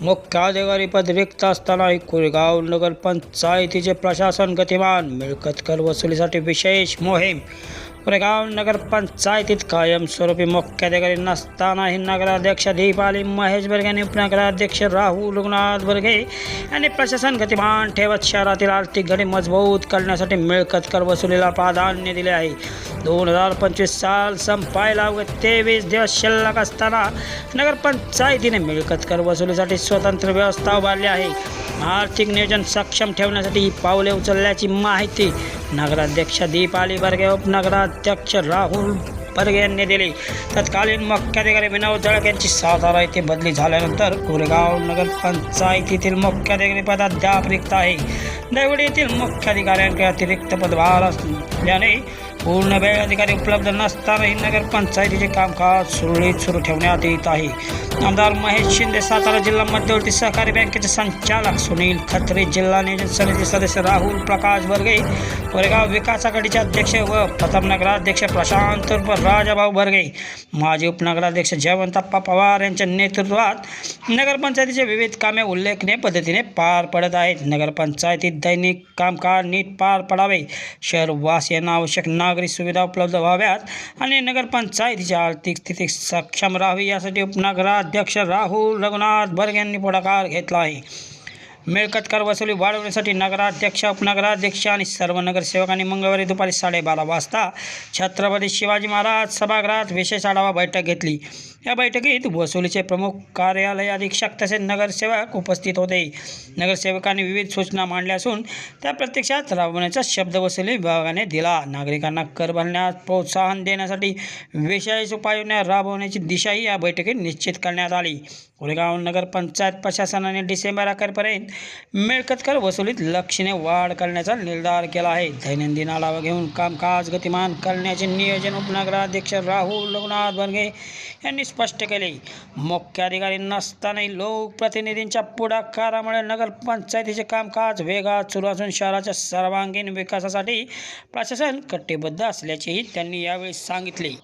मुख्याधिकारीपद रिक्त असतानाही कोरेगाव नगरपंचायतीचे प्रशासन गतिमान मिळकत कर वसुलीसाठी विशेष मोहीम. कोरेगाव नगरपंचायतीत कायमस्वरूपी मुख्याधिकारी नसतानाही नगराध्यक्ष दीपाली महेश बर्गे आणि उपनगराध्यक्ष राहुल रघुनाथ बर्गे यांनी प्रशासन गतिमान ठेवत शहरातील आर्थिक घडी मजबूत करण्यासाठी मिळकत कर वसुलीला प्राधान्य दिले आहे. दोन हजार पंचवीस साल संपायला अवघे तेवीस दिवस शिल्लक असताना नगरपंचायतीने मिळकत कर वसुलीसाठी स्वतंत्र व्यवस्था उभारली आहे. आर्थिक नियोजन सक्षम ठेवण्यासाठी ही पावले उचलल्याची माहिती नगराध्यक्ष दीपाली बर्गे उपनगराध्यक्ष राहुल बर्गे यांनी दिली. तत्कालीन मुख्याधिकारी विनोद जळक यांची सातारा येथे बदली झाल्यानंतर कोरेगाव नगरपंचायतीतील मुख्याधिकारी पदाध्याप रिक्त आहे. दैवडी येथील मुख्य मुख्याधिकाऱ्यांकडे अतिरिक्त पदभार असल्याने पूर्ण वेळ अधिकारी उपलब्ध नसतानाही नगरपंचायतीचे कामकाज सुरळीत सुरू ठेवण्यात येत आहे. आमदार महेश शिंदे सातारा जिल्हा मध्यवर्ती सहकारी बँकेचे संचालक सुनील खत्रे जिल्हा नियोजन समिती सदस्य राहुल प्रकाश बर्गे कोरेगाव विकास आघाडीचे अध्यक्ष व प्रथम नगराध्यक्ष प्रशांत उर्फ राजाभाऊ बर्गे माजी उपनगराध्यक्ष जयवंतप्पा पवार यांच्या नेतृत्वात नगरपंचायतीचे विविध कामे उल्लेखनीय पद्धतीने पार पडत आहेत. नगरपंचायतीत दैनिक कामकाज नीट पार पडावे. शहरवासियांना आवश्यक नागरी सुविधा उपलब्ध व्हाव्यात आणि नगरपंचायतीच्या आर्थिक स्थिती सक्षम राहावी यासाठी उपनगराध्यक्ष राहुल रघुनाथ बर्ग यांनी पुढाकार घेतला आहे. मिळकत कर वसुली वाढवण्यासाठी नगराध्यक्ष उपनगराध्यक्ष आणि सर्व नगरसेवकांनी मंगळवारी दुपारी साडेबारा वाजता छत्रपती शिवाजी महाराज सभागृहात विशेष आढावा बैठक घेतली. या बैठकीत वसुलीचे प्रमुख कार्यालय अधीक्षक तसेच नगरसेवक उपस्थित होते. नगरसेवकांनी विविध सूचना मांडल्या असून त्या प्रत्यक्षात राबवण्याचा शब्द वसुली विभागाने दिला. नागरिकांना कर भरण्यास प्रोत्साहन देण्यासाठी विशेष उपाययोजना राबवण्याची दिशाही या बैठकीत निश्चित करण्यात आली. कोरेगाव नगरपंचायत प्रशासनाने डिसेंबर अखेरपर्यंत मिळकतकर वसुलीत लक्षणे वाढ करण्याचा निर्धार केला आहे. दैनंदिन आढावा घेऊन कामकाज गतिमान करण्याचे नियोजन उपनगराध्यक्ष राहुल रघुनाथ बर्गे यांनी स्पष्ट केले. मुख्याधिकारी नसतानाही लोकप्रतिनिधींच्या पुढाकारामुळे नगरपंचायतीचे कामकाज वेगात सुरू असून शहराच्या सर्वांगीण विकासासाठी प्रशासन कटिबद्ध असल्याचेही त्यांनी यावेळी सांगितले.